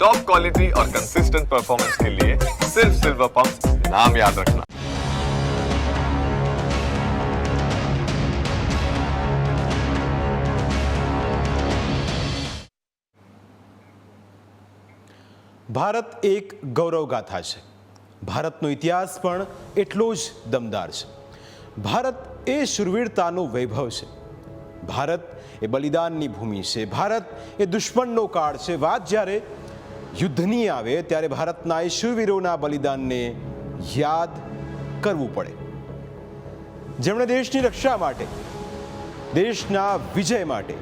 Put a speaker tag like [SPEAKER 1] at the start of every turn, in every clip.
[SPEAKER 1] Top quality और consistent performance के लिए सिर्फ सिल्वर पंप नाम याद रखना
[SPEAKER 2] ભારત એક ગૌરવગાથા છે ભારતનો ઇતિહાસ પણ એટલો જ દમદાર છે ભારત એ શુરવીરતાનો વૈભવ છે ભારત એ બલિદાનની ભૂમિ છે ભારત એ દુશ્મનનો કાળ છે વાત જ્યારે યુદ્ધની આવે ત્યારે ભારતના એ બલિદાનને યાદ કરવું પડે. જેમણે દેશની રક્ષા માટે, દેશના વિજય માટે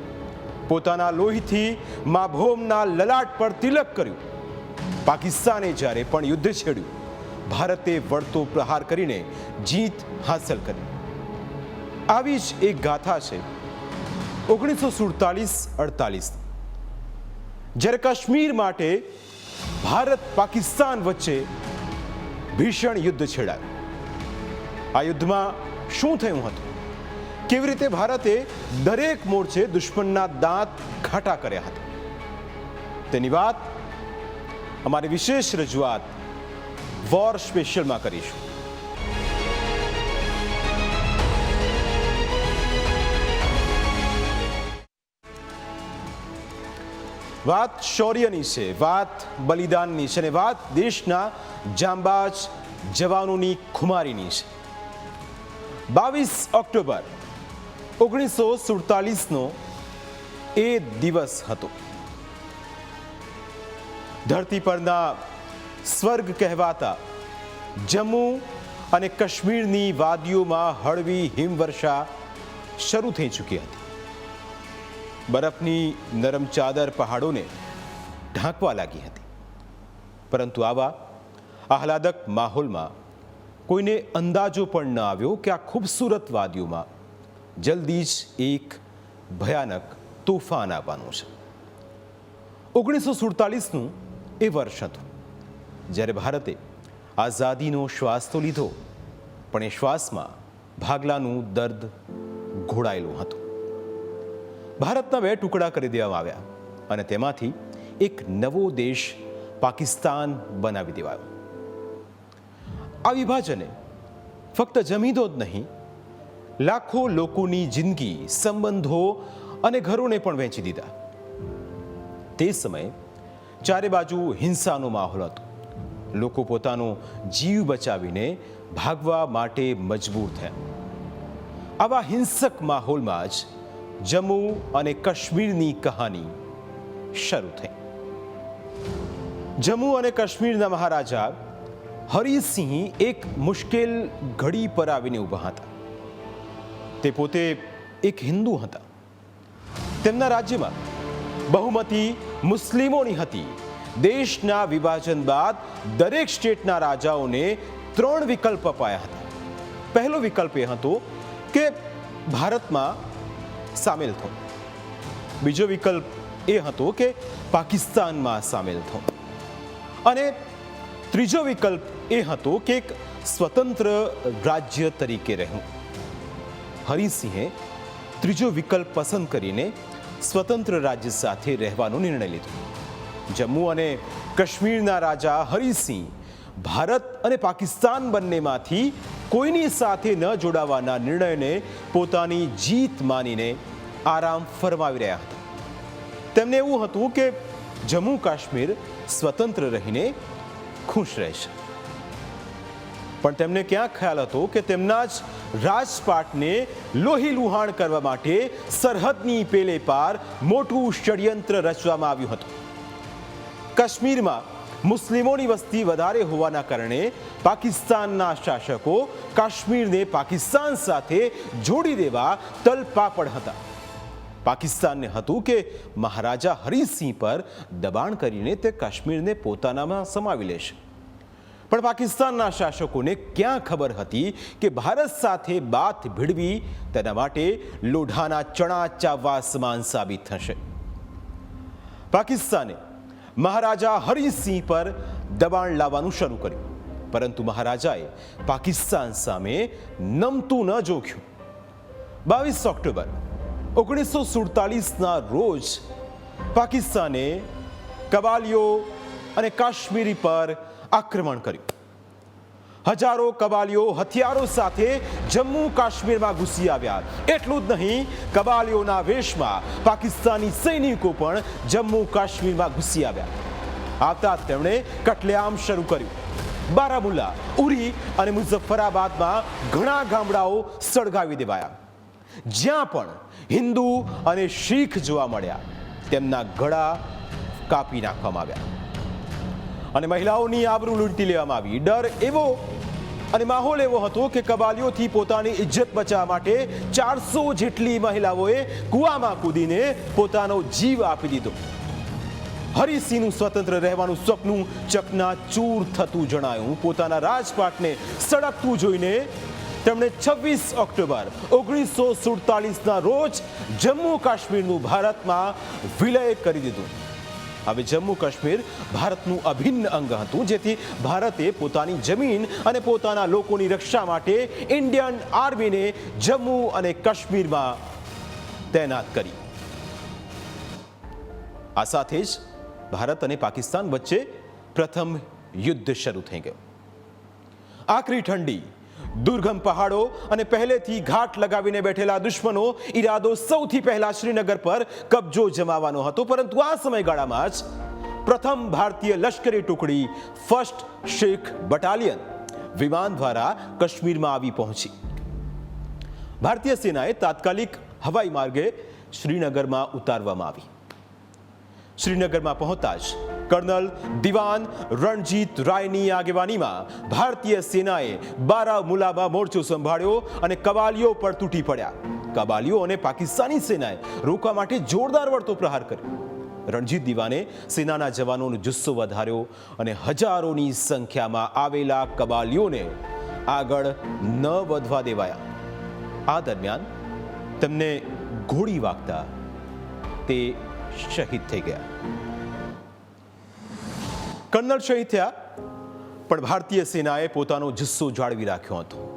[SPEAKER 2] પોતાના લોહીથી મા ભોમના લલાટ પર તિલક કર્યું. પાકિસ્તાને જ્યારે પણ યુદ્ધ છેડ્યું, ભારતે વળતો પ્રહાર કરીને જીત હાંસલ કરી. આવી જ એક ગાથા છે ઓગણીસો સુડતાલીસ અડતાલીસ. જ્યારે કાશ્મીર માટે ભારત પાકિસ્તાન વચ્ચે ભીષણ યુદ્ધ છેડાયું. આ યુદ્ધમાં શું થયું હતું? કેવી રીતે ભારતે દરેક મોરચે દુશ્મનના દાંત ઘાટા કર્યા હતા? તેની વાત અમારી વિશેષ રજૂઆત વોર સ્પેશિયલમાં કરીશું. વાત શૌર્યની છે, વાત બલિદાનની છે અને વાત દેશના જાંબાજ જવાનોની ખુમારીની છે. બાવીસ ઓક્ટોબર ઓગણીસો સુડતાલીસનો એ દિવસ હતો. ધરતી પરના સ્વર્ગ કહેવાતા જમ્મુ અને કાશ્મીરની વાદીઓમાં હળવી હિમવર્ષા શરૂ થઈ ચૂકી હતી. બરફની નરમ ચાદર પહાડોને ઢાંકવા લાગી હતી. પરંતુ આવા આહલાદક માહોલમાં કોઈને અંદાજો પણ ન આવ્યો કે આ ખૂબસૂરત વાદીઓમાં જલ્દી જ એક ભયાનક તોફાન આવવાનું છે. ઓગણીસો સુડતાલીસનું એ વર્ષ હતું. જ્યારે ભારતે આઝાદીનો શ્વાસ તો લીધો, પણ એ શ્વાસમાં ભાગલાનું દર્દ ઘોળાયેલું હતું. ભારતના બે ટુકડા કરી દેવામાં આવ્યા અને તેમાંથી એક નવો દેશ પાકિસ્તાન બનાવી દેવાયો. આ વિભાજને ફક્ત જમીનો જ નહીં, લાખો લોકોની જિંદગી, સંબંધો અને ઘરોને પણ વહેંચી દીધા. તે સમયે ચારે બાજુ હિંસાનો માહોલ હતો. લોકો પોતાનો જીવ બચાવીને ભાગવા માટે મજબૂર થયા. આવા હિંસક માહોલમાં જ જમ્મુ અને કાશ્મીરની કહાની શરૂ થઈ. જમ્મુ અને કાશ્મીરના મહારાજા હરિસિંહ એક મુશ્કેલ ઘડી પર આવીને ઊભા હતા. તે પોતે એક હિન્દુ હતા. તેમના રાજ્યમાં બહુમતી મુસ્લિમોની હતી. દેશના વિભાજન બાદ દરેક સ્ટેટના રાજાઓને ત્રણ વિકલ્પ અપાયા હતા. પહેલો વિકલ્પ એ હતો કે ભારતમાં સામેલ થો. બીજો વિકલ્પ એ હતો કે પાકિસ્તાનમાં સામેલ થો. અને ત્રીજો વિકલ્પ એ હતો કે એક સ્વતંત્ર રાજ્ય તરીકે રહેવું. હરિસિંહે ત્રીજો વિકલ્પ પસંદ કરીને સ્વતંત્ર રાજ્ય સાથે રહેવાનો નિર્ણય લીધો. જમ્મુ અને કાશ્મીરના રાજા હરિસિંહ ભારત અને પાકિસ્તાન બંનેમાંથી કોઈની સાથે ન જોડાવાના નિર્ણયને પોતાની જીત માનીને આરામ ફરમાવી રહ્યા હતા. તેમને એવું હતું કે જમ્મુ કાશ્મીર સ્વતંત્ર રહીને ખુશ રહેશે. પણ તેમને ક્યાં ખ્યાલ હતો કે તેમના જ રાજપાટને લોહી લુહાણ કરવા માટે સરહદની પેલે પાર મોટું ષડયંત્ર રચવામાં આવ્યું હતું. કાશ્મીરમાં મુસ્લિમોની વસ્તી વધારે હોવાના કારણે પાકિસ્તાનના શાસકો કાશ્મીરને પાકિસ્તાન સાથે જોડી દેવા તલપાપડ હતા. પાકિસ્તાનને હતું કે મહારાજા હરિસિંહ પર દબાણ કરીને તે કાશ્મીરને પોતાનામાં સમાવી લેશે. પણ પાકિસ્તાનના શાસકોને ક્યાં ખબર હતી કે ભારત સાથે બાથ ભીડવી તેના માટે લોઢાના ચણા ચાવવા સમાન સાબિત થશે? પાકિસ્તાને મહારાજા હરિસિંહ પર દબાણ લાવવાનું શરૂ કર્યું. પરંતુ મહારાજાએ પાકિસ્તાન સામે નમતું ન જોખ્યું. બાવીસ ઓક્ટોબર, ઓગણીસો સુડતાલીસના રોજ પાકિસ્તાને કબાલીઓ અને કાશ્મીરી પર આક્રમણ કર્યું. હજારો કબાલીઓ હથિયારો સાથે જમ્મુ કાશ્મીરમાં ઘૂસી આવ્યા. એટલું જ નહીં, કબાલીઓના વેશમાં પાકિસ્તાની સૈનિકો પણ જમ્મુ કાશ્મીરમાં ઘૂસી આવ્યા. આવતા તેમણે કટલેઆમ શરૂ કર્યું. બારામુલ્લા, ઉરી અને મુઝફ્ફરાબાદમાં ઘણા ગામડાઓ સળગાવી દેવાયા. જ્યાં પણ હિન્દુ અને શીખ જોવા મળ્યા, તેમના ગળા કાપી નાખવામાં આવ્યા. અને મહિલાઓની આબરૂ લૂંટી લેવામાં આવી. ડર એવો અને માહોલ એવો હતો કે કબાલીઓથી પોતાની ઇજ્જત બચાવવા માટે ચારસો જેટલી મહિલાઓએ કૂવામાં કૂદીને પોતાનો જીવ આપી દીધો. હરિસિંહનું સ્વતંત્ર રહેવાનું સપનું ચકનાચૂર થતું જણાયું. પોતાના રાજપાટને સળગતું જોઈને તેમણે છવ્વીસ ઓક્ટોબર ઓગણીસો સુડતાલીસના રોજ જમ્મુ કાશ્મીરનું ભારતમાં વિલય કરી દીધું. હવે જમ્મુ કાશ્મીર ભારતનું અભિન્ન અંગ હતું, જેથી ભારતે પોતાની જમીન અને પોતાના લોકોની રક્ષા માટે ઇન્ડિયન આર્મીને જમ્મુ અને કાશ્મીરમાં તૈનાત કરી. આ સાથે જ ભારત અને પાકિસ્તાન વચ્ચે પ્રથમ યુદ્ધ શરૂ થઈ ગયું. આકરી ઠંડી દુર્ગમ પહાડો અને પહેલેથી ઘાટ લગાવીને બેઠેલા દુશ્મનો ઈરાદો સૌથી પહેલા શ્રીનગર પર કબજો જમાવવાનો હતો. પરંતુ આ સમયગાળામાં જ પ્રથમ ભારતીય લશ્કરી ટુકડી ફર્સ્ટ શીખ બટાલિયન વિમાન દ્વારા કાશ્મીરમાં આવી પહોંચી. ભારતીય સેનાએ તાત્કાલિક હવાઈ માર્ગે શ્રીનગરમાં ઉતારવામાં આવી. શ્રીનગરમાં પહોંચતા જ કર્નલ દિવાન રણજીત રાયની આગેવાનીમાં ભારતીય સેનાએ બારામુલામાં મોરચો સંભાળ્યો અને કબાલીઓ પર તૂટી પડ્યા. કબાલીઓ અને પાકિસ્તાની સેનાએ રોકવા માટે જોરદાર વળતો પ્રહાર કર્યો. રણજીત દિવાને સેનાના જવાનોનો જુસ્સો વધાર્યો અને હજારોની સંખ્યામાં આવેલા કબાલીઓને આગળ ન વધવા દેવાયા. આ દરમિયાન તેમને ઘોડી વાગતા તે શહીદ થઈ ગયા. કર્નલ શહીદ થયા પણ ભારતીય સેનાએ પોતાનો જુસ્સો જાળવી રાખ્યો હતો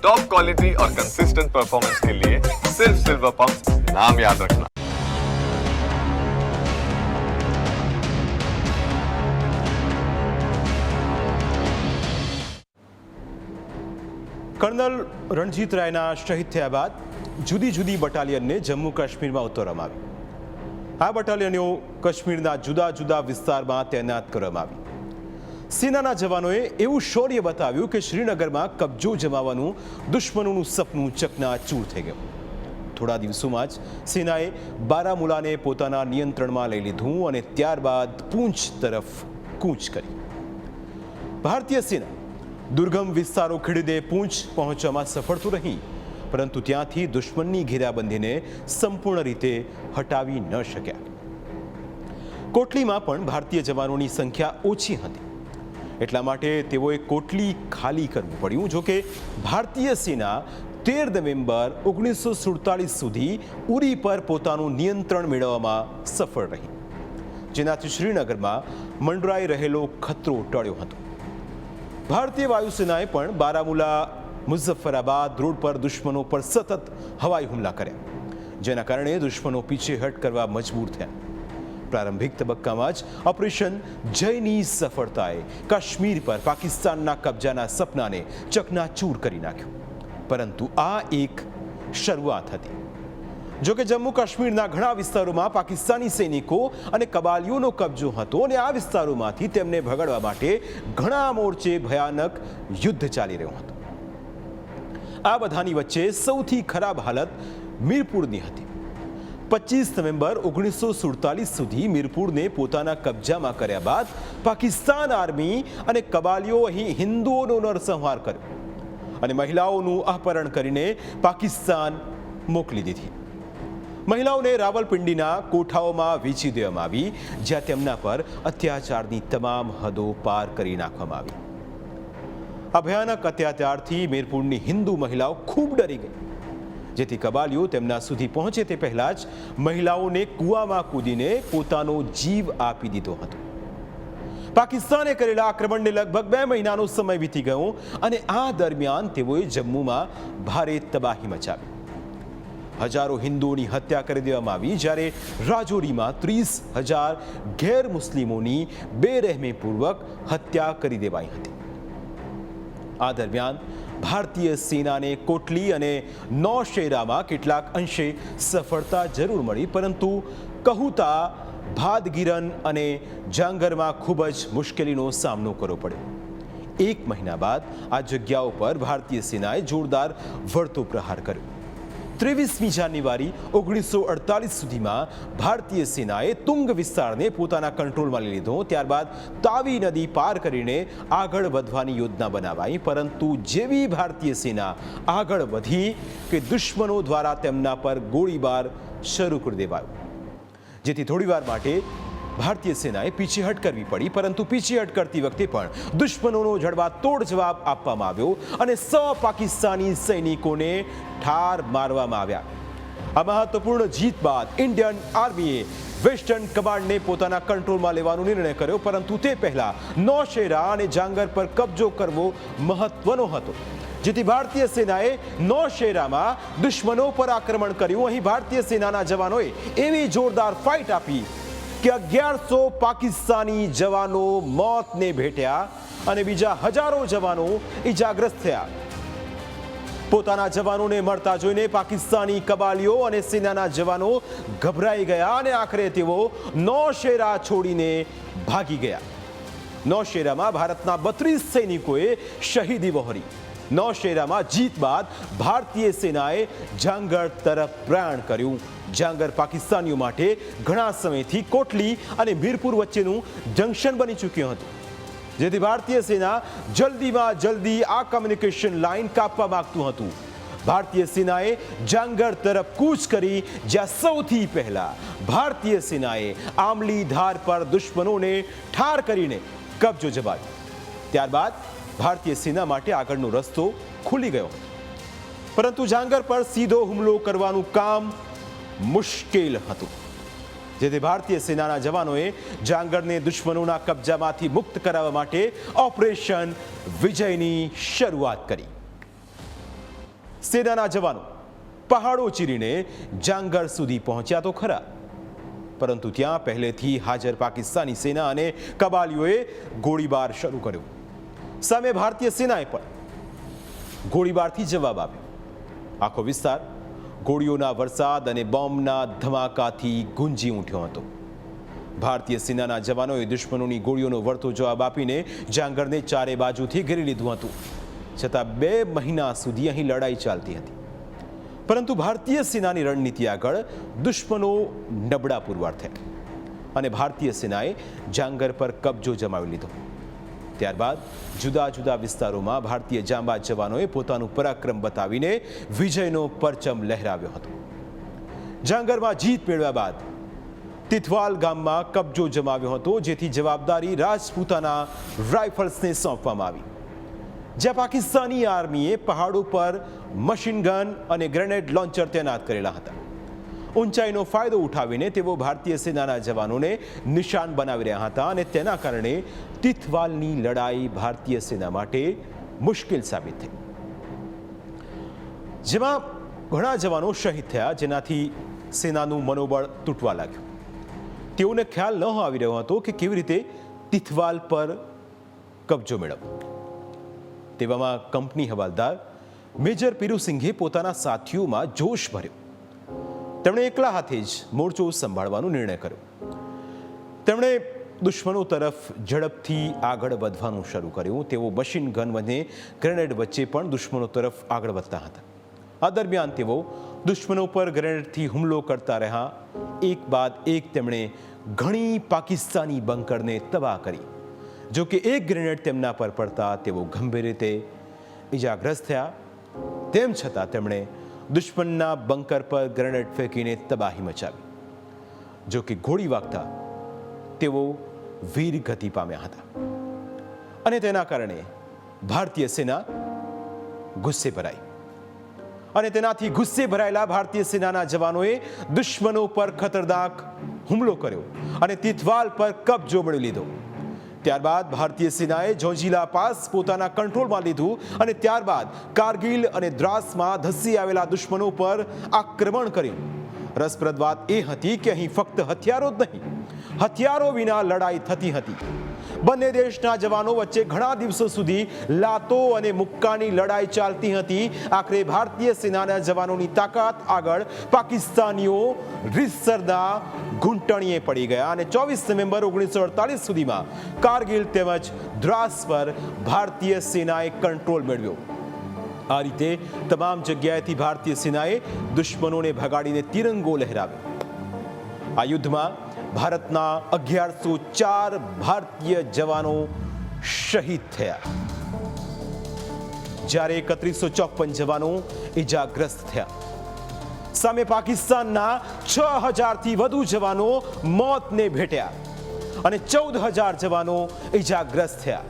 [SPEAKER 1] टॉप क्वालिटी और कंसिस्टेंट परफॉर्मेंस के लिए सिर्फ सिल्वर पंप नाम याद रखना
[SPEAKER 2] કર્નલ રણજીત રાયના શહીદ થયા બાદ જુદી જુદી બટાલિયનને જમ્મુ કાશ્મીરમાં ઉતારવામાં આવી. આ બટાલિયનો કાશ્મીરના જુદા જુદા વિસ્તારમાં તૈનાત કરવામાં આવી. સેનાના જવાનોએ એવું શૌર્ય બતાવ્યું કે શ્રીનગરમાં કબજો જમાવવાનું દુશ્મનોનું સપનું ચકનાચૂર થઈ ગયું. થોડા દિવસોમાં જ સેનાએ બારામુલાને પોતાના નિયંત્રણમાં લઈ લીધું અને ત્યારબાદ પૂંછ તરફ કૂચ કરી. ભારતીય સેના દુર્ગમ વિસ્તારો ખેડીને પૂંછ પહોંચવામાં સફળ તો રહી પરંતુ ત્યાંથી દુશ્મનની ઘેરાબંધીને સંપૂર્ણ રીતે હટાવી ન શક્યા. કોટલીમાં પણ ભારતીય જવાનોની સંખ્યા ઓછી હતી. એટલા માટે તેઓએ કોટલી ખાલી કરવું પડ્યું જોકે ભારતીય સેના તેર નવેમ્બર ઓગણીસો સુડતાલીસ સુધી ઉરી પર પોતાનું નિયંત્રણ મેળવવામાં સફળ રહી. જેનાથી શ્રીનગરમાં મંડરાઈ રહેલો ખતરો ટળ્યો હતો. ભારતીય વાયુસેનાએ પણ બારામુલા, મુઝફ્ફરાબાદ રોડ પર દુશ્મનો પર સતત હવાઈ હુમલા કર્યા. જેના કારણે દુશ્મનો પીછેહટ કરવા મજબૂર થયા. પ્રારંભિક તબક્કામાં જ ઓપરેશન જયની સફળતાએ કાશ્મીર પર પાકિસ્તાનના કબજાના સપનાને ચકનાચૂર કરી નાખ્યું. પરંતુ આ એક શરૂઆત હતી. જો કે જમ્મુ કાશ્મીરના ઘણા વિસ્તારોમાં પાકિસ્તાની સૈનિકો અને કબાલીઓનો કબજો હતો અને આ વિસ્તારોમાંથી તેમને ભગાડવા માટે ઘણા મોરચે ભયાનક યુદ્ધ ચાલી રહ્યું હતું. આ બધાની વચ્ચે સૌથી ખરાબ હાલત મીરપુરની હતી. પચીસ નવેમ્બર ઓગણીસો સુડતાલીસ સુધી મીરપુરને પોતાના કબજામાં કર્યા બાદ પાકિસ્તાન આર્મી અને કબાલીઓ અહીં હિન્દુઓનો નરસંહાર કર્યો અને મહિલાઓનું અપહરણ કરીને પાકિસ્તાન મોકલી દીધી. મહિલાઓને રાવલપિંડીના કોઠાઓમાં વેચી દેવામાં આવી, જ્યાં તેમના પર અત્યાચારની તમામ હદો પાર કરી નાખવામાં આવી. આ ભયાનક અત્યાચારથી મીરપુરની હિન્દુ મહિલાઓ ખૂબ ડરી ગઈ. જેથી કબાલીઓ તેમના સુધી પહોંચે તે પહેલા જ મહિલાઓને કૂવામાં કૂદીને પોતાનો જીવ આપી દીધો હતો. પાકિસ્તાને કરેલા આક્રમણને લગભગ બે મહિનાનો સમય વીતી ગયો અને આ દરમિયાન તેઓએ જમ્મુમાં ભારે તબાહી મચાવી. હજારો હિન્દુઓની હત્યા કરી દેવામાં આવી જ્યારે રાજૌરીમાં ત્રીસ હજાર ગેર મુસ્લિમોની બેરહેમીપૂર્વક હત્યા કરી દેવાઈ હતી. આ દરમિયાન ભારતીય સેનાને કોટલી અને નૌશેરામાં કેટલાક અંશે સફળતા જરૂર મળી, પરંતુ કહુતા, ભાદગીરન અને જાંગરમાં ખૂબ જ મુશ્કેલીનો સામનો કરવો પડ્યો. એક મહિના બાદ આ જગ્યાઓ પર ભારતીય સેનાએ જોરદાર વળતો પ્રહાર કર્યો. ત્રેવીસમી જાન્યુઆરી ઓગણીસો અડતાલીસ સુધીમાં ભારતીય સેનાએ તુંગ વિસ્તારને પોતાના કંટ્રોલમાં લઈ લીધો. ત્યારબાદ તાવી નદી પાર કરીને આગળ વધવાની યોજના બનાવાઈ. પરંતુ જેવી ભારતીય સેના આગળ વધી કે દુશ્મનો દ્વારા તેમના પર ગોળીબાર શરૂ કરી દેવાયો. જેથી થોડીવાર માટે ભારતીય સેનાએ પીછેહટ કરવી પડી, પરંતુ પીછેહટ કરતી વખતે પણ દુશ્મનોનો જડબાતોડ જવાબ આપવામાં આવ્યો અને સ પાકિસ્તાની સૈનિકોને ઠાર મારવામાં આવ્યા. આ મહત્વપૂર્ણ જીત બાદ ઇન્ડિયન આર્મીએ વેસ્ટર્ન કમાન્ડને પોતાના કંટ્રોલમાં લેવાનો નિર્ણય કર્યો, પરંતુ તે પહેલા નૌશેરા અને જાંગર પર કબજો કરવો મહત્વનો હતો. જેથી ભારતીય સેનાએ નૌશેરામાં દુશ્મનો પર આક્રમણ કર્યું. અહીં ભારતીય સેનાના જવાનોએ એવી જોરદાર ફાઇટ આપી કે અગિયારસો પાકિસ્તાની જવાનો મોતને ભેટ્યા અને બીજા હજારો જવાનો ઈજાગ્રસ્ત થયા. પોતાના જવાનોને મળતા જોઈને પાકિસ્તાની કબાલીઓ અને સેનાના જવાનો ગભરાઈ ગયા અને આખરે તેઓ નૌશેરા છોડીને ભાગી ગયા. નૌશેરામાં ભારતના બત્રીસ સૈનિકોએ શહીદી વહોરી. નૌશેરામાં જીત બાદ ભારતીય સેનાએ જાંગર તરફ પ્રયાણ કર્યું. જાંગર પાકિસ્તાનીઓ માટે ઘણા સમયથી કોટલી અને મીરપુર વચ્ચેનું જંકશન બની ચૂક્યું હતું. જેથી ભારતીય સેના જલ્દીમાં જલ્દી આ કમ્યુનિકેશન લાઇન કાપવા માંગતું હતું. ભારતીય સેનાએ જાંગર તરફ કૂચ કરી જ્યાં સૌથી પહેલા ભારતીય સેનાએ આમલી ધાર પર દુશ્મનોને ઠાર કરીને કબજો જમાવ્યો. ત્યારબાદ ભારતીય સેના માટે આગળનો રસ્તો ખુલી ગયો પરંતુ જાંગર પર સીધો હુમલો કરવાનું કામ મુશ્કેલ હતું. જેથી ભારતીય સેનાના જવાનોએ જાંગરને દુશ્મનોના કબજામાંથી મુક્ત કરાવવા માટે ઓપરેશન વિજયની શરૂઆત કરી. સેનાના જવાનો પહાડો ચીરીને જાંગર સુધી પહોંચ્યા તો ખરા. પરંતુ ત્યાં પહેલેથી હાજર પાકિસ્તાની સેના અને કબાલીઓએ ગોળીબાર શરૂ કર્યો. સામે ભારતીય સેનાએ પણ ગોળીબારથી જવાબ આપ્યો. આખો વિસ્તાર ગોળીઓના વરસાદ અને બોમ્બના ધમાકાથી ગુંજી ઉઠ્યો હતો. ભારતીય સેનાના જવાનોએ દુશ્મનોની ગોળીઓનો વળતો જવાબ આપીને જાંગરને ચારે બાજુથી ઘેરી લીધું હતું. છતાં બે મહિના સુધી અહીં લડાઈ ચાલતી હતી. પરંતુ ભારતીય સેનાની રણનીતિ આગળ દુશ્મનો નબળા પુરવાર થયા. અને ભારતીય સેનાએ જાંગર પર કબજો જમાવી લીધો. ત્યારબાદ જુદા જુદા વિસ્તારોમાં ભારતીય જાંબાજ જવાનોએ પોતાનું પરાક્રમ બતાવીને વિજયનો પરચમ લહેરાવ્યો હતો. જાંગરમાં જીત મેળવ્યા બાદ તિથવાલ ગામમાં કબજો જમાવ્યો હતો, જેથી જવાબદારી રાજપૂતાના રાઇફલ્સને સોંપવામાં આવી. જ્યાં પાકિસ્તાની આર્મીએ પહાડો પર મશીનગન અને ગ્રેનેડ લોન્ચર તૈનાત કરેલા હતા. ઊંચાઈનો ફાયદો ઉઠાવીને તેઓ ભારતીય સેનાના જવાનોને નિશાન બનાવી રહ્યા હતા અને તેના કારણે તિથવાલની લડાઈ ભારતીય સેના માટે મુશ્કેલ સાબિત થઈ. જેમાં ઘણા જવાનો શહીદ થયા, જેનાથી સેનાનું મનોબળ તૂટવા લાગ્યું. તેઓને ખ્યાલ ન આવી રહ્યો હતો કે કેવી રીતે તિથવાલ પર કબજો મેળવવો. તેવામાં કંપની હવાલદાર મેજર પીરુસિંઘે પોતાના સાથીઓમાં જોશ ભર્યો. તેમણે એકલા હાથે જ મોરચો સંભાળવાનો નિર્ણય કર્યો. તેમણે દુશ્મનો તરફ ઝડપથી આગળ વધવાનું શરૂ કર્યું. તેઓ મશીન ગન અને ગ્રેનેડ વચ્ચે પણ દુશ્મનો તરફ આગળ વધતા હતા. આ દરમિયાન તેઓ દુશ્મનો પર ગ્રેનેડથી હુમલો કરતા રહ્યા. એક બાદ એક તેમણે ઘણી પાકિસ્તાની બંકરને તબાહ કરી. જો કે એક ગ્રેનેડ તેમના પર પડતા તેઓ ગંભીર રીતે ઇજાગ્રસ્ત થયા. તેમ છતાં તેમણે દુશ્મનના બંકર પર ગ્રેનેડ ફેંકીને તબાહી મચાવી. જો કે ગોળી વાગતા તેઓ વીર ગતિ પામ્યા હતા. અને તેના કારણે ભારતીય સેના ગુસ્સે ભરાઈ. અને તેનાથી ગુસ્સે ભરાયેલા ભારતીય સેનાના જવાનોએ દુશ્મનો પર ખતરનાક હુમલો કર્યો અને તિથવાલ પર કબજો મેળવી લીધો. ત્યારબાદ ભારતીય સેનાએ જોજીલા પાસ પોતાના કંટ્રોલમાં લીધું અને ત્યારબાદ કારગિલ અને દ્રાસમાં ધસી આવેલા દુશ્મનો પર આક્રમણ કર્યું. રસપ્રદ વાત એ હતી કે અહીં ફક્ત હથિયારો જ નહીં, હથિયારો વિના લડાઈ થતી હતી. બંને દેશના જવાનો વચ્ચે ઘણા દિવસો સુધી લાતો અને મુક્કાની લડાઈ ચાલતી હતી. આખરે ભારતીય સેનાના જવાનોની તાકાત આગળ પાકિસ્તાનીઓ રીતસરના ઘૂંટણીએ પડી ગયા અને ચોવીસ નવેમ્બર ઓગણીસો અડતાલીસ સુધીમાં કારગિલ તેમજ દ્રાસ પર ભારતીય સેનાએ કંટ્રોલ મેળવ્યો. આ રીતે તમામ જગ્યાએથી ભારતીય સેનાએ દુશ્મનોને ભગાડીને તિરંગો લહેરાવ્યો. આ યુદ્ધમાં ભારતના અગિયારસો ચાર ભારતીય જવાનો શહીદ થયા. જ્યારે એકત્રીસો ચોપન જવાનો ઇજાગ્રસ્ત થયા. સામે પાકિસ્તાનના છ હજારથી વધુ જવાનો મોતને ભેટ્યા અને ચૌદ હજાર જવાનો ઇજાગ્રસ્ત થયા.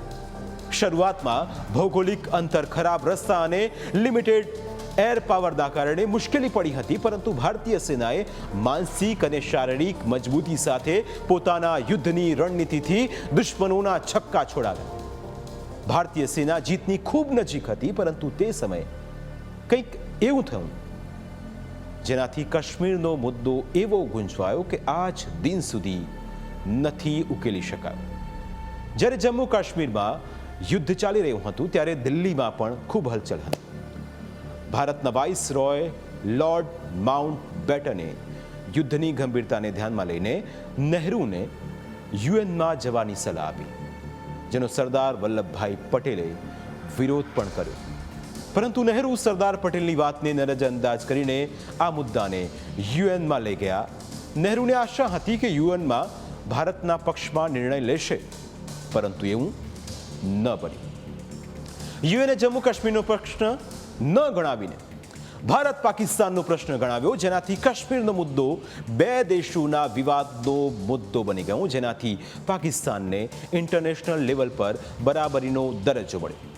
[SPEAKER 2] શરૂઆતમાં ભૌગોલિક અંતર ખરાબ રસ્તા અને લિમિટેડ એર પાવરના કારણે મુશ્કેલી પડી હતી, પરંતુ ભારતીય સેનાએ માનસિક અને શારીરિક મજબૂતી સાથે પોતાના યુદ્ધની રણનીતિથી દુશ્મનોના છક્કા છોડાવ્યા. ભારતીય સેના જીતની ખૂબ નજીક હતી, પરંતુ તે સમયે કંઈક એવું થયું. જેનાથી કાશ્મીરનો મુદ્દો એવો ગુંજવાયો કે આજ દિન સુધી નથી ઉકેલી શકાયો. જ્યારે જમ્મુ કાશ્મીરમાં યુદ્ધ ચાલી રહ્યું હતું, ત્યારે દિલ્હીમાં પણ ખૂબ હલચલ હતી. ભારતના વાઇસ રોય લોર્ડ માઉન્ટ બેટને યુદ્ધની ગંભીરતાને ધ્યાનમાં લઈને નહેરુને યુએનમાં જવાની સલાહ આપી, જેનો સરદાર વલ્લભભાઈ પટેલે વિરોધ પણ કર્યો. પરંતુ નહેરુ સરદાર પટેલની વાતને નજરઅંદાજ કરીને આ મુદ્દાને યુએનમાં લઈ ગયા. નહેરુને આશા હતી કે યુએનમાં ભારતના પક્ષમાં નિર્ણય લેશે, પરંતુ એવું ન બન્યું. યુએને જમ્મુ કાશ્મીરનો પ્રશ્ન ન ગણાવીને. ભારત પાકિસ્તાનનો પ્રશ્ન ગણાવ્યો, જેનાથી કાશ્મીરનો મુદ્દો બે દેશોના વિવાદનો મુદ્દો બની ગયો, જેનાથી પાકિસ્તાનને ઇન્ટરનેશનલ લેવલ પર બરાબરીનો દરજ્જો મળ્યો.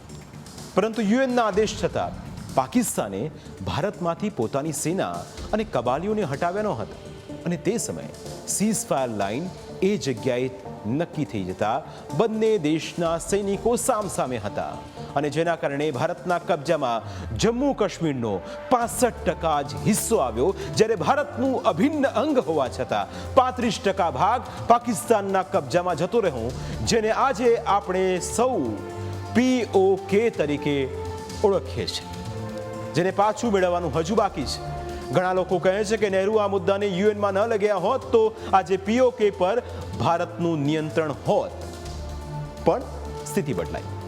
[SPEAKER 2] પરંતુ યુએનના આદેશ છતાં પાકિસ્તાને ભારતમાંથી પોતાની સેના અને કબાલીઓને હટાવ્યા ન હતા અને તે સમયે સીઝ ફાયર લાઇન એ જગ્યાએ નક્કી થઈ જતા બંને દેશના સૈનિકો સામસામે હતા. અને જેના કારણે ભારતના કબજામાં જમ્મુ કાશ્મીરનો પાસઠ ટકા જ હિસ્સો આવ્યો, જ્યારે ભારતનું અભિન્ન અંગ હોવા છતાં પાંત્રીસ ટકા ભાગ પાકિસ્તાનના કબજામાં જતો રહ્યો, જેને આજે આપણે સૌ પીઓકે તરીકે ઓળખીએ છીએ. જેને પાછું મેળવવાનું હજુ બાકી છે. ઘણા લોકો કહે છે કે નહેરુ આ મુદ્દાને યુએનમાં ન લગ્યા હોત તો આજે પીઓકે પર ભારતનું નિયંત્રણ હોત પણ સ્થિતિ બદલાઈ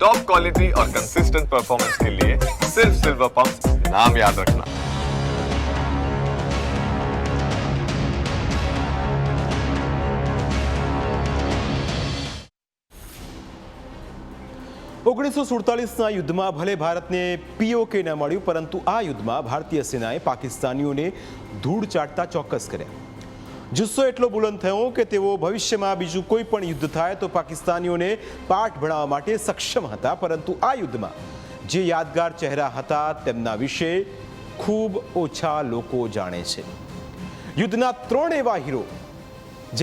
[SPEAKER 1] टॉप क्वालिटी और कंसिस्टेंट परफॉर्मेंस के लिए सिर्फ सिल्वर पंप नाम याद रखना
[SPEAKER 2] ઓગણીસો સુડતાલીસના યુદ્ધમાં ભલે ભારતને પીઓકે ન મળ્યું, પરંતુ આ યુદ્ધમાં ભારતીય સેનાએ પાકિસ્તાનીઓને ધૂળ ચાટતા ચોક્કસ કર્યા. જુસ્સો એટલો બુલંદ થયો કે તેઓ ભવિષ્યમાં બીજું કોઈ પણ યુદ્ધ થાય તો પાકિસ્તાનીઓને પાઠ ભણાવવા માટે સક્ષમ હતા, પરંતુ આ યુદ્ધમાં જે યાદગાર ચહેરા હતા તેમના વિશે ખૂબ ઓછા લોકો જાણે છે. યુદ્ધના ત્રણ એવા હીરો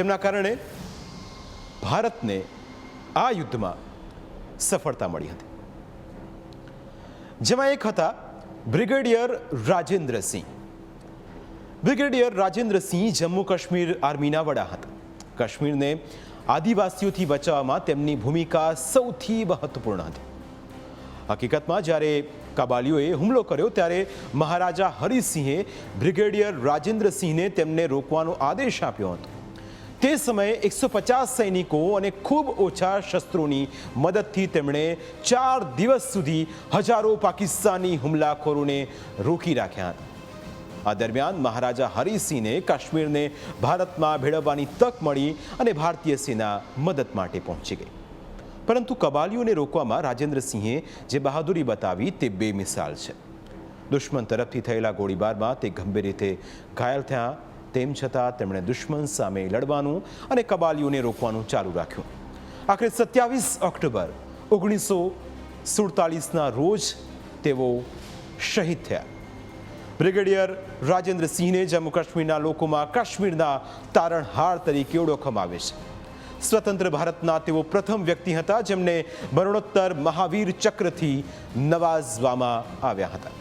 [SPEAKER 2] જેમના કારણે ભારતને આ યુદ્ધમાં સફળતા મળી હતી. જેમાં એક હતા બ્રિગેડિયર રાજેન્દ્રસિંહ બ્રિગેડિયર રાજેન્દ્રસિંહ જમ્મુ કાશ્મીર આર્મીના વડા હતા. કાશ્મીરને આદિવાસીઓથી બચાવવામાં તેમની ભૂમિકા સૌથી મહત્વપૂર્ણ હતી. હકીકતમાં જ્યારે કાબાલીઓએ હુમલો કર્યો ત્યારે મહારાજા હરિસિંહે બ્રિગેડિયર રાજેન્દ્રસિંહને તેમને રોકવાનો આદેશ આપ્યો હતો. તે સમયે એકસો પચાસ સૈનિકો અને ખૂબ ઓછા શસ્ત્રોની મદદથી તેમણે ચાર દિવસ સુધી હજારો પાકિસ્તાની હુમલાખોરોને રોકી રાખ્યા હતા. આ દરમિયાન મહારાજા હરિસિંહને કાશ્મીરને ભારતમાં ભેળવવાની તક મળી અને ભારતીય સેના મદદ માટે પહોંચી ગઈ. પરંતુ કબાલીઓને રોકવામાં રાજેન્દ્રસિંહે જે બહાદુરી બતાવી તે બેમિસાલ છે. દુશ્મન તરફથી થયેલા ગોળીબારમાં તે ગંભીર રીતે ઘાયલ થયા તેમ છતાં તેમણે દુશ્મન સામે લડવાનું અને કબાલીઓને રોકવાનું ચાલુ રાખ્યું. આખરે સત્યાવીસ ઓક્ટોબર ઓગણીસો સુડતાલીસના રોજ તેઓ શહીદ થયા. બ્રિગેડિયર રાજેન્દ્ર સિંહને જમ્મુ કાશ્મીરના લોકોમાં કાશ્મીરના તારણહાર તરીકે ઓળખવામાં આવે છે. સ્વતંત્ર ભારતના તેઓ પ્રથમ વ્યક્તિ હતા જેમને મરણોત્તર મહાવીર ચક્રથી નવાજવામાં આવ્યા હતા.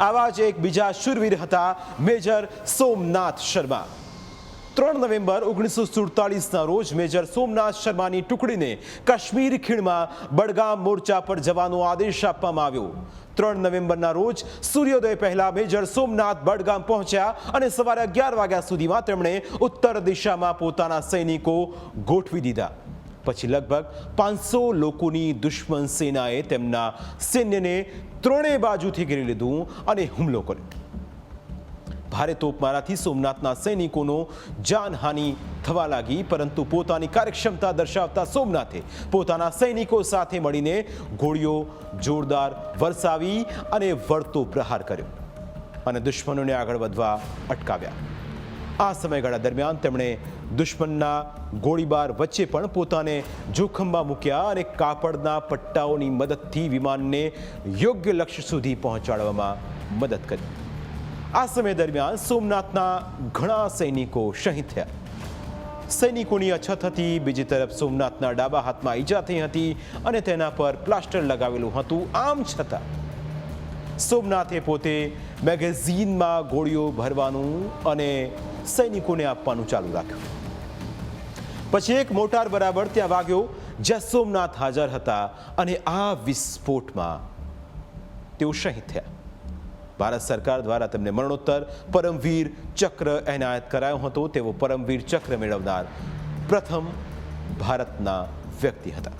[SPEAKER 2] આવા જ એક બીજા શુરવીર હતા, મેજર સોમનાથ શર્મા. ત્રણ નવેમ્બર ઓગણીસો સુડતાલીસના રોજ મેજર સોમનાથ શર્માની ટુકડીને કાશ્મીર ખીણમાં બડગામ મોરચા પર જવાનો આદેશ આપવામાં આવ્યો. ત્રણ નવેમ્બરના રોજ સૂર્યોદય પહેલા મેજર સોમનાથ બડગામ પહોંચ્યા અને સવારે અગિયાર વાગ્યા સુધીમાં તેમણે ઉત્તર દિશામાં પોતાના સૈનિકો ગોઠવી દીધા. પછી લગભગ પાંચસો લોકોની દુશ્મન સેનાએ તેમના સૈન્યને ત્રણેય બાજુથી ઘેરી લીધું અને હુમલો કર્યો. ભારે તોપમારાથી સોમનાથના સૈનિકોનો જાનહાનિ થવા લાગી, પરંતુ પોતાની કાર્યક્ષમતા દર્શાવતા સોમનાથે પોતાના સૈનિકો સાથે મળીને ગોળીઓ જોરદાર વરસાવી અને વળતો પ્રહાર કર્યો અને દુશ્મનોને આગળ વધવા અટકાવ્યા. આ સમયગાળા દરમિયાન તેમણે દુશ્મનના ગોળીબાર વચ્ચે પણ પોતાને જોખમમાં મૂક્યા અને કાપડના પટ્ટાઓની મદદથી વિમાનને યોગ્ય લક્ષ્ય સુધી પહોંચાડવામાં મદદ કરી. આ સમય દરમિયાન સોમનાથના ઘણા સૈનિકો શહીદ થયા. સૈનિકોની અછત હતી, બીજી તરફ સોમનાથના ડાબા હાથમાં ઈજા થઈ હતી અને તેના પર પ્લાસ્ટર લગાવેલું હતું, આમ છતાં સોમનાથે પોતે મેગેઝીનમાં ગોળીઓ ભરવાનું અને સૈનિકોને આપવાનું ચાલુ રાખ્યું. પછી એક મોટાર બરાબર ત્યાં વાગ્યો જ્યાં સોમનાથ હાજર હતા અને આ વિસ્ફોટમાં તેઓ શહીદ થયા. ભારત સરકાર દ્વારા તેમને મરણોત્તર, પરમવીર ચક્ર એનાયત કરાયો હતો. તેઓ પરમવીર ચક્ર મેળવનાર પ્રથમ ભારતના વ્યક્તિ હતા.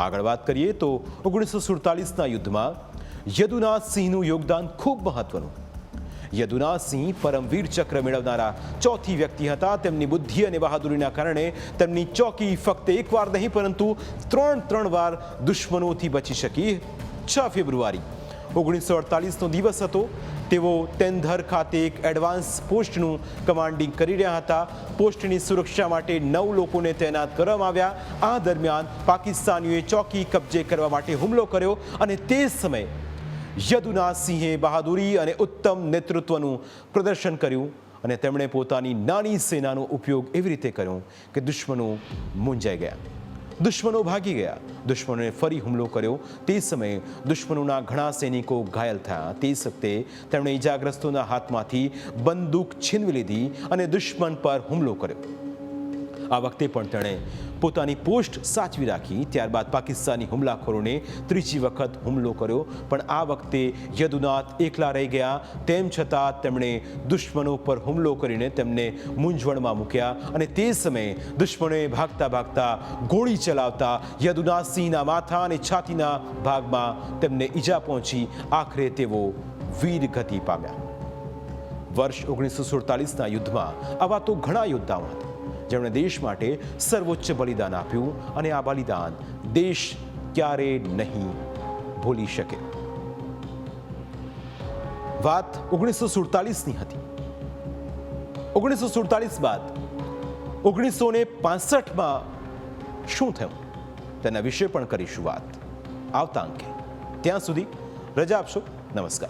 [SPEAKER 2] આગળ વાત કરીએ તો ઓગણીસો સુડતાલીસના યુદ્ધમાં યદુનાથ સિંહનું યોગદાન ખૂબ મહત્વનું યદુનાથ સિંહ પરમવીર ચક્ર મેળવનારા ચોથી વ્યક્તિ હતા. તેમની બુદ્ધિ અને બહાદુરીના કારણે તેમની ચોકી ફક્ત એકવાર નહીં, પરંતુ ત્રણ ત્રણ વાર દુશ્મનોથી બચી શકી. છ ફેબ્રુઆરી ઓગણીસો અડતાલીસનો દિવસ હતો. તેઓ તેંધર ખાતે એક એડવાન્સ પોસ્ટનું કમાન્ડિંગ કરી રહ્યા હતા. પોસ્ટની સુરક્ષા માટે નવ લોકોને તૈનાત કરવામાં આવ્યા. આ દરમિયાન પાકિસ્તાનીઓએ ચોકી કબજે કરવા માટે હુમલો કર્યો અને તે સમયે યદુનાથ સિંહે બહાદુરી અને ઉત્તમ નેતૃત્વનું પ્રદર્શન કર્યું અને તેમણે પોતાની નાની સેનાનો ઉપયોગ એવી રીતે કર્યો કે દુશ્મનો મૂંઝાઈ ગયા. દુશ્મનો ભાગી ગયા. દુશ્મનોએ ફરી હુમલો કર્યો. તે સમયે દુશ્મનોના ઘણા સૈનિકો ઘાયલ થયા. તે વખતે તેમણે ઈજાગ્રસ્તોના હાથમાંથી બંદૂક છીનવી લીધી અને દુશ્મન પર હુમલો કર્યો. આ વખતે પણ તેણે પોતાની પોસ્ટ સાચવી રાખી. ત્યારબાદ પાકિસ્તાની હુમલાખોરોને ત્રીજી વખત હુમલો કર્યો. પણ આ વખતે યદુનાથ એકલા રહી ગયા. તેમ છતાં તેમણે દુશ્મનો પર હુમલો કરીને તેમને મૂંઝવણમાં મૂક્યા અને તે સમયે દુશ્મનોએ ભાગતા ભાગતા ગોળી ચલાવતા યદુનાથ સિંહના માથા અને છાતીના ભાગમાં તેમને ઈજા પહોંચી. આખરે તેઓ વીરગતિ પામ્યા. વર્ષ ઓગણીસો સુડતાલીસના યુદ્ધમાં આવા તો ઘણા યોદ્ધાઓ હતા. જેમણે દેશ માટે સર્વોચ્ચ બલિદાન આપ્યું અને આ બલિદાન દેશ ક્યારે નહીં ભૂલી શકે. વાત ઓગણીસો સુડતાલીસની હતી. ઓગણીસો સુડતાલીસ બાદ ઓગણીસો ને પાસઠમાં શું થયું? તેના વિશે પણ કરીશું વાત. આવતા અંકે. ત્યાં સુધી રજા આપશો. નમસ્કાર.